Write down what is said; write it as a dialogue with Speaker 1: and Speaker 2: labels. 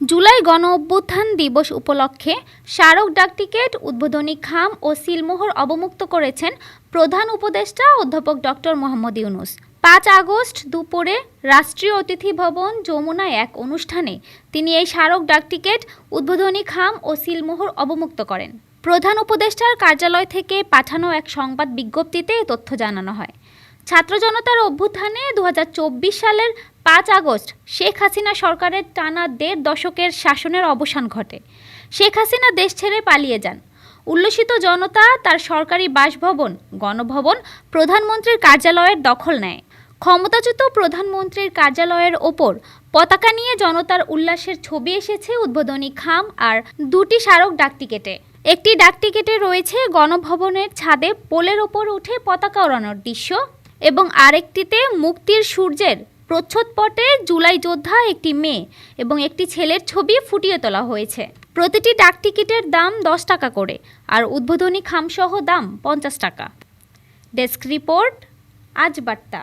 Speaker 1: জুলাই গণ অভ্যুত্থান দিবস উপলক্ষে স্মারক ডাকটিকেট, উদ্বোধনী খাম ও সিলমোহর অবমুক্ত করেছেন প্রধান উপদেষ্টা অধ্যাপক ডক্টর মোহাম্মদ ইউনুস। পাঁচ আগস্ট দুপুরে রাষ্ট্রীয় অতিথি ভবন যমুনায় এক অনুষ্ঠানে তিনি এই স্মারক ডাকটিকেট, উদ্বোধনী খাম ও সিলমোহর অবমুক্ত করেন। প্রধান উপদেষ্টার কার্যালয় থেকে পাঠানো এক সংবাদ বিজ্ঞপ্তিতে তথ্য জানানো হয়। ছাত্র জনতার অভ্যুত্থানে দু হাজার চব্বিশ সালের পাঁচ আগস্ট শেখ হাসিনা সরকারের টানা দেড় দশকের শাসনের অবসান ঘটে। শেখ হাসিনা দেশ ছেড়ে পালিয়ে যান। উল্লসিত জনতা তার সরকারি বাসভবন, গণভবন, প্রধানমন্ত্রীর কার্যালয়ের দখল নেয়। ক্ষমতাচ্যুত প্রধানমন্ত্রীর কার্যালয়ের ওপর পতাকা নিয়ে জনতার উল্লাসের ছবি এসেছে উদ্বোধনী খাম আর দুটি স্মারক ডাকটিকেটে একটি ডাকটিকেটে রয়েছে গণভবনের ছাদে পোলের ওপর উঠে পতাকা ওড়ানোর দৃশ্য এবং আরেকটিতে মুক্তির সূর্যের প্রচ্ছদপটে জুলাই যোদ্ধা একটি মেয়ে এবং একটি ছেলের ছবি ফুটিয়ে তোলা হয়েছে। প্রতিটি ডাকটিকিটের দাম দশ টাকা করে আর উদ্বোধনী খামসহ দাম পঞ্চাশ টাকা। ডেস্ক রিপোর্ট, আজ বার্তা।